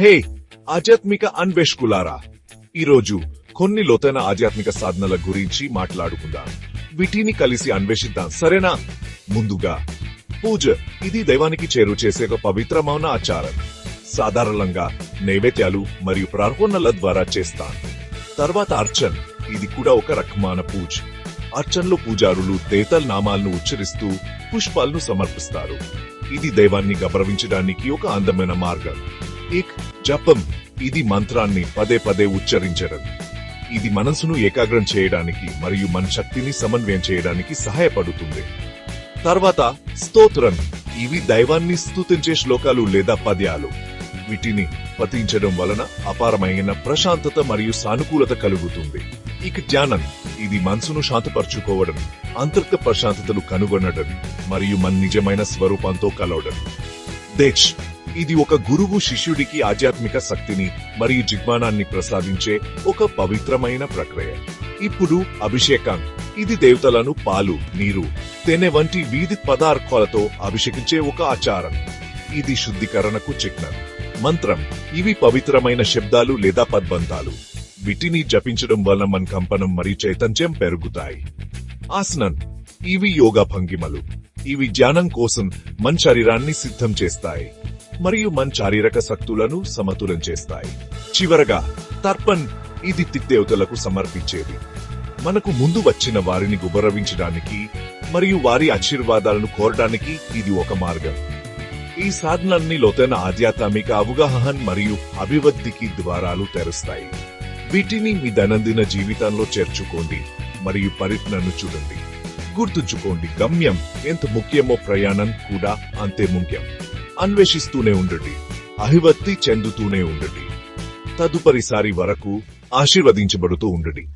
హే ఆధ్యాత్మిక అన్వేషకులారా ఈరోజు కొన్ని లోతైన ఆధ్యాత్మిక సాధనల గురించి మాట్లాడుకుందాం. వీటిని కలిసి అన్వేషిద్దాం. సరేనా? ముందుగా పూజ. ఇది దైవానికి చేరువ చేసే ఒక పవిత్రమైన ఆచారం. సాధారణంగా నైవేద్యాలు మరియు ప్రార్థనల ద్వారా చేస్తాం. తర్వాత అర్చన్. ఇది కూడా ఒక రకమైన పూజ. అర్చన్లో పూజారులు దేతల్ నామాలను ఉచ్చరిస్తూ పుష్పాలను సమర్పిస్తారు. ఇది దైవాన్ని గౌరవించడానికి ఒక అందమైన మార్గం. ఇక్ జపం ఇది మంత్రాన్ని పదే పదే ఉచ్చరించడం. ఇది మనసును ఏకాగ్రం చేయడానికి మరియు మన శక్తిని సమన్వయం చేయడానికి సహాయపడుతుంది. తర్వాత స్తోత్రం. ఇవి దైవాన్ని స్థుతించే శ్లోకాలు లేదా పద్యాలు. వీటిని పతించడం వలన అపారమైన ప్రశాంతత మరియు సానుకూలత కలుగుతుంది. ఇక ధ్యానం. ఇది మనసును శాంతపరచుకోవడం అంతర్గత ప్రశాంతతను కనుగొనడం మరియు మన నిజమైన స్వరూపంతో కలవడం. దేశ్. ఇది ఒక గురువు శిష్యుడికి ఆధ్యాత్మిక శక్తిని మరియు జిజ్ఞానాన్ని ప్రసాదించే ఒక పవిత్రమైన ప్రక్రియ. ఇప్పుడు అభిషేకం. ఇది దేవతలను పాలు నీరు తేనె వంటి వీధి పదార్థాలతో అభిషేకించే ఒక ఆచారం. ఇది శుద్ధీకరణకు చిహ్నం. మంత్రం. ఇవి పవిత్రమైన శబ్దాలు లేదా పద్బంధాలు. వీటిని జపించడం వలన మన కంపనం మరియు చైతన్యం పెరుగుతాయి. ఆసనం. ఇవి యోగా భంగిమలు. ఇవి ధ్యానం కోసం మన శరీరాన్ని సిద్ధం చేస్తాయి. మరియు మన శారీరక శక్తులను సమతులం చేస్తాయి. చివరగా తర్పణ్ ఇది తిత్తేవతలకు సమర్పించేది. మనకు ముందు వచ్చిన వారిని గుబరవించడానికి మరియు వారి ఆశీర్వాదాలను కోరడానికి ఇది ఒక మార్గం. ఈ సాధనాన్ని లోతైన ఆధ్యాత్మిక అవగాహన మరియు అభివృద్ధికి ద్వారాలు తెరుస్తాయి. వీటిని మీ దైనందిన జీవితంలో చేర్చుకోండి మరియు పరిజ్ఞను చూడండి. గుర్తుంచుకోండి గమ్యం ఎంత ముఖ్యమో ప్రయాణం కూడా అంతే ముఖ్యం. అన్వేషిస్తూనే ఉండండి. అభివృద్ధి చెందుతూనే ఉండండి. తదుపరిసారి వరకు ఆశీర్వదించబడుతూ ఉండండి.